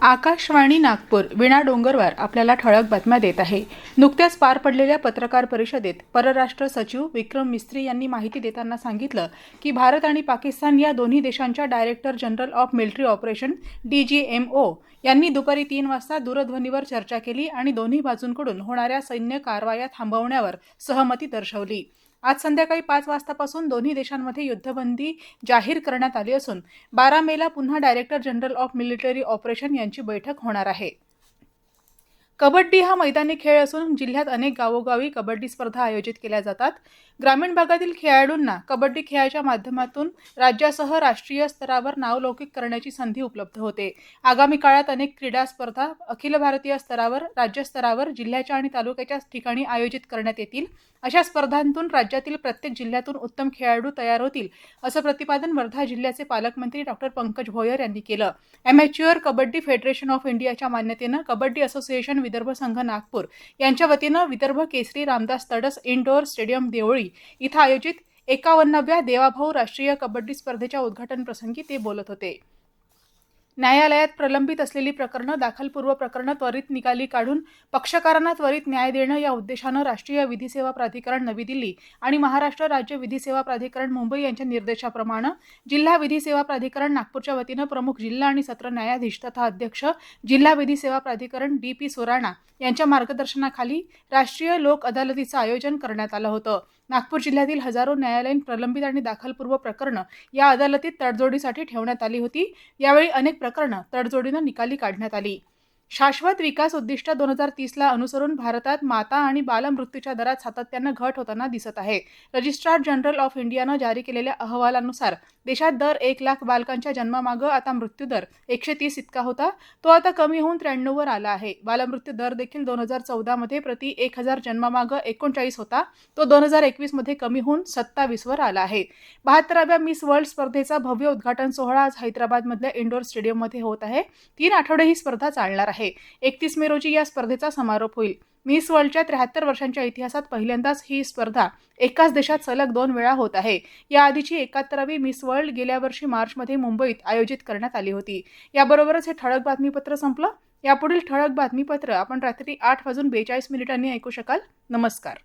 आकाशवाणी नागपूर विणा डोंगरवार आपल्याला ठळक बातम्या देत आहे. नुकत्याच पार पडलेल्या पत्रकार परिषदेत परराष्ट्र सचिव विक्रम मिस्त्री यांनी माहिती देताना सांगितलं की भारत आणि पाकिस्तान या दोन्ही देशांच्या director general of military operation DGMO यांनी दुपारी तीन वाजता दूरध्वनीवर चर्चा केली आणि दोन्ही बाजूंकडून होणाऱ्या सैन्य कारवाया थांबवण्यावर सहमती दर्शवली. आज संध्याकाळी पाच वाजतापासून दोन्ही देशांमध्ये युद्धबंदी जाहीर करण्यात आली असून बारा मेला पुन्हा director general of military operation यांची बैठक होणार आहे. कबड्डी हा मैदानी खेळ असून जिल्ह्यात अनेक गावोगावी कबड्डी स्पर्धा आयोजित केल्या जातात. ग्रामीण भागातील खेळाडूंना कबड्डी खेळाच्या माध्यमातून राज्यासह राष्ट्रीय स्तरावर नावलौकिक करण्याची संधी उपलब्ध होते. आगामी काळात अनेक क्रीडा स्पर्धा अखिल भारतीय स्तरावर राज्यस्तरावर जिल्ह्याच्या आणि तालुक्याच्या ठिकाणी आयोजित करण्यात येतील. अशा स्पर्धांतून राज्यातील प्रत्येक जिल्ह्यातून उत्तम खेळाडू तयार होतील असं प्रतिपादन वर्धा जिल्ह्याचे पालकमंत्री डॉक्टर पंकज भोयर यांनी केलं. अमॅच्युअर कबड्डी फेडरेशन ऑफ इंडियाच्या मान्यतेनं कबड्डी असोसिएशन विदर्भ संघ नागपूर यांच्या वतीनं विदर्भ केसरी रामदास तडस इनडोअर स्टेडियम देवळी इथं आयोजित एकावन्नाव्या देवाभाऊ राष्ट्रीय कबड्डी स्पर्धेच्या उद्घाटन प्रसंगी ते बोलत होते. न्यायालयात प्रलंबित असलेली प्रकरणं दाखलपूर्व प्रकरणं त्वरित निकाली काढून पक्षकारांना त्वरित न्याय देणं या उद्देशानं राष्ट्रीय विधी सेवा प्राधिकरण नवी दिल्ली आणि महाराष्ट्र राज्य विधी सेवा प्राधिकरण मुंबई यांच्या निर्देशाप्रमाणे जिल्हा विधी सेवा प्राधिकरण नागपूरच्या वतीनं प्रमुख जिल्हा आणि सत्र न्यायाधीश तथा अध्यक्ष जिल्हा विधी सेवा प्राधिकरण डी पी सोराणा यांच्या मार्गदर्शनाखाली राष्ट्रीय लोक अदालतीचं आयोजन करण्यात आलं होतं. नागपूर जिल्ह्यातील हजारो न्यायालयीन प्रलंबित आणि दाखलपूर्व प्रकरणं या अदालतीत तडजोडीसाठी ठेवण्यात आली होती. यावेळी अनेक प्रकरणं तडजोडीनं निकाली काढण्यात आली. शाश्वत विकास उद्दिष्ट दोन हजार तीसला अनुसरून भारतात माता आणि बालमृत्यूच्या दरात सातत्यानं घट होताना दिसत आहे. रजिस्ट्रार जनरल ऑफ इंडियानं जारी केलेल्या अहवालानुसार देशात दर एक लाख बालकांच्या जन्मामागं आता मृत्यूदर एकशे तीस इतका होता. तो आता कमी होऊन त्र्याण्णववर आला आहे. बालमृत्यू दर देखील दोन हजार चौदामध्ये प्रति एक हजार जन्मामागं एकोणचाळीस होता. तो दोन हजार एकवीसमध्ये कमी होऊन सत्तावीसवर आला आहे. बहात्तराव्या मिस वर्ल्ड स्पर्धेचा भव्य उद्घाटन सोहळा आज हैदराबादमधल्या इंडोर स्टेडियममध्ये होत आहे. तीन आठवडे ही स्पर्धा चालणार आहे. आहे. एकतीस मे रोजी या स्पर्धेचा समारोप होईल. मिस वर्ल्डच्या त्र्याहत्तर वर्षांच्या इतिहासात पहिल्यांदाच ही स्पर्धा एकाच देशात सलग दोन वेळा होत आहे. या आधीची एकाहत्तरावी मिस वर्ल्ड गेल्या वर्षी मार्चमध्ये मुंबईत आयोजित करण्यात आली होती. याबरोबरच हे ठळक बातमीपत्र संपलं. यापुढील ठळक बातमीपत्र आपण रात्री आठ वाजून बेचाळीस मिनिटांनी ऐकू शकाल. नमस्कार.